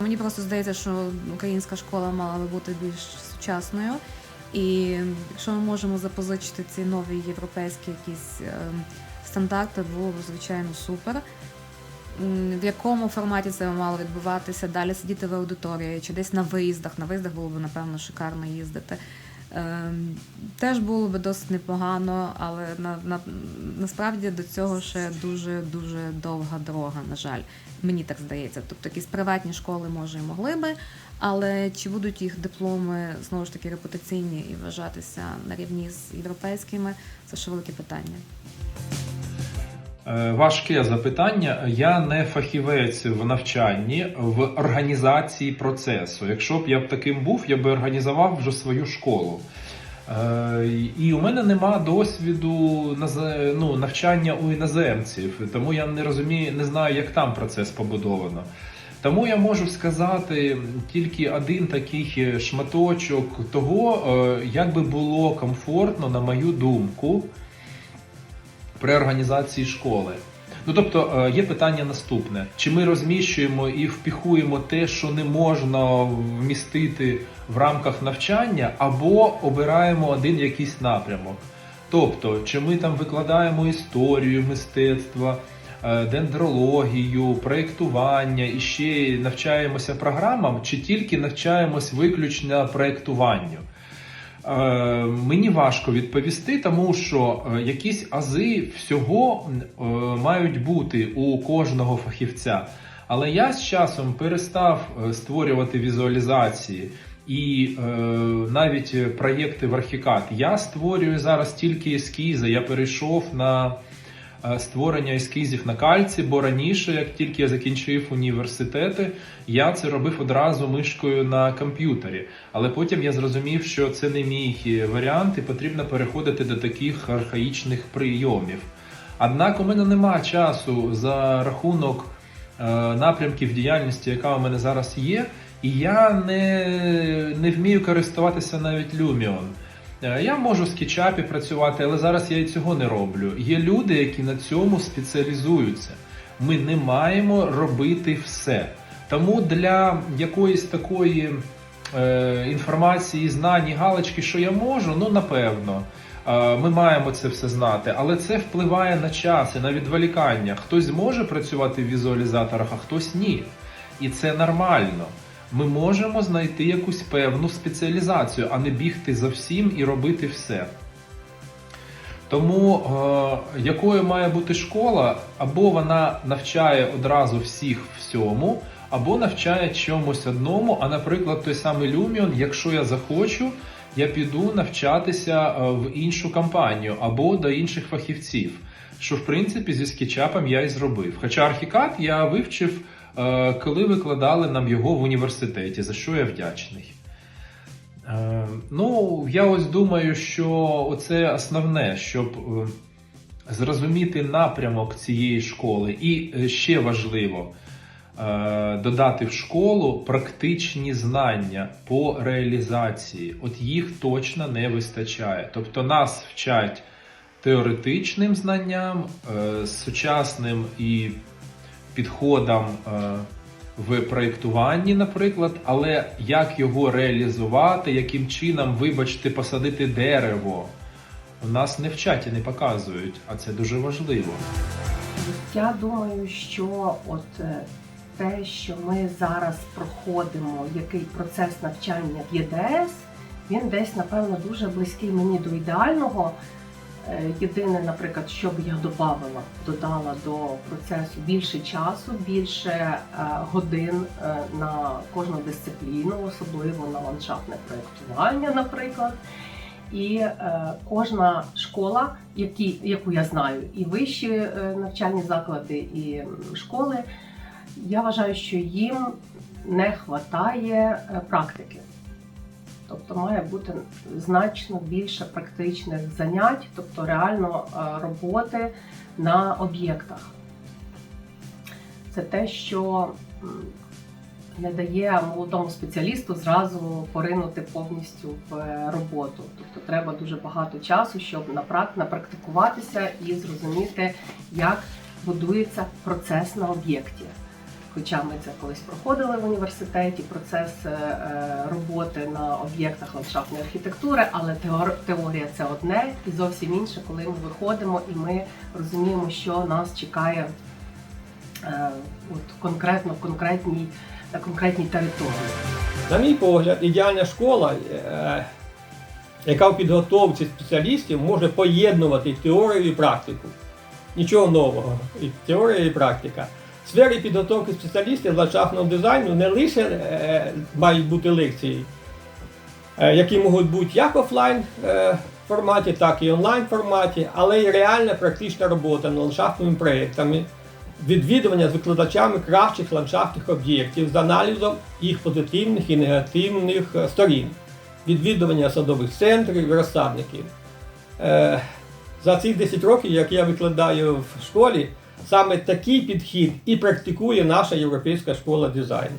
Мені просто здається, що українська школа мала би бути більш сучасною. І якщо ми можемо запозичити ці нові європейські якісь е, стандарти, було б звичайно супер. В якому форматі це мало відбуватися? Далі сидіти в аудиторії чи десь на виїздах. На виїздах було б напевно шикарно їздити. Е, Теж було би досить непогано, але на, на, насправді до цього ще дуже дуже довга дорога, на жаль. Мені так здається. Тобто якісь приватні школи може і могли би, але чи будуть їх дипломи знову ж таки репутаційні і вважатися на рівні з європейськими, це ще велике питання. Е, Важке запитання. Я не фахівець в навчанні, в організації процесу. Якщо б я б таким був, я би організував вже свою школу. Е, І у мене нема досвіду ну, навчання у іноземців, тому я не розумію, не знаю, як там процес побудовано. Тому я можу сказати тільки один такий шматочок того, е, як би було комфортно, на мою думку, при організації школи. Ну тобто е, є питання наступне: чи ми розміщуємо і впіхуємо те, що не можна вмістити в рамках навчання, або обираємо один якийсь напрямок. Тобто, чи ми там викладаємо історію мистецтва, е, дендрологію, проєктування і ще навчаємося програмам, чи тільки навчаємось виключно проєктуванню. Е, Мені важко відповісти, тому що е, якісь ази всього е, мають бути у кожного фахівця. Але я з часом перестав створювати візуалізації і е, навіть проєкти в архікад. Я створюю зараз тільки ескізи. Я перейшов на створення ескізів на кальці, бо раніше, як тільки я закінчив університети, я це робив одразу мишкою на комп'ютері. Але потім я зрозумів, що це не мій варіант, і потрібно переходити до таких архаїчних прийомів. Однак у мене нема часу за рахунок е, напрямків діяльності, яка у мене зараз є, і я не, не вмію користуватися навіть Lumion. Е, Я можу в скетчапі працювати, але зараз я і цього не роблю. Є люди, які на цьому спеціалізуються. Ми не маємо робити все. Тому для якоїсь такої е, інформації, знань галочки, що я можу, ну напевно. Е, Ми маємо це все знати, але це впливає на час і на відволікання. Хтось зможе працювати в візуалізаторах, а хтось ні. І це нормально. Ми можемо знайти якусь певну спеціалізацію, а не бігти за всім і робити все. Тому е, якою має бути школа, або вона навчає одразу всіх всьому, або навчає чомусь одному. А, наприклад, той самий Lumion, якщо я захочу, я піду навчатися е, в іншу компанію або до інших фахівців. Що в принципі зі скетчапом я і зробив. Хоча архікад я вивчив, коли викладали нам його в університеті, за що я вдячний. Е, Ну, я ось думаю, що це основне, щоб е, зрозуміти напрямок цієї школи. І е, ще важливо е, додати в школу практичні знання по реалізації. От їх точно не вистачає. Тобто нас вчать теоретичним знанням, е, сучасним і підходам. е, в проєктуванні, наприклад, але як його реалізувати, яким чином, вибачте, посадити дерево, у нас не вчать і не показують, а це дуже важливо. Я думаю, що от е, те, що ми зараз проходимо, який процес навчання в ЄДС, він десь, напевно, дуже близький мені до ідеального. Е, Єдине, наприклад, що б я додавала, додала до процесу більше часу, більше е, годин е, на кожну дисципліну, особливо на ландшафтне проєктування, наприклад. І е, кожна школа, які, яку я знаю, і вищі навчальні заклади, і школи, я вважаю, що їм не вистачає практики. Тобто має бути значно більше практичних занять, тобто реально е, роботи на об'єктах. Це те, що не дає молодому спеціалісту зразу поринути повністю в е, роботу. Тобто треба дуже багато часу, щоб напрактикуватися і зрозуміти, як будується процес на об'єкті. Хоча ми це колись проходили в університеті, процес е, роботи на об'єктах ландшафтної архітектури, але теор- теорія це одне і зовсім інше, коли ми виходимо і ми розуміємо, що нас чекає е, от конкретно в конкретній, на конкретній території. На мій погляд, ідеальна школа, е, яка в підготовці спеціалістів може поєднувати теорію і практику. Нічого нового. І теорія і практика. Сфері підготовки спеціалістів ландшафтного дизайну не лише е, мають бути лекції, е, які можуть бути як офлайн е, форматі, так і онлайн форматі, але й реальна практична робота над ландшафтними проєктами, відвідування з викладачами кращих ландшафтних об'єктів з аналізом їх позитивних і негативних сторін, відвідування садових центрів і розсадників. За ці 10 років, як я викладаю в школі, саме такий підхід і практикує наша європейська школа дизайну.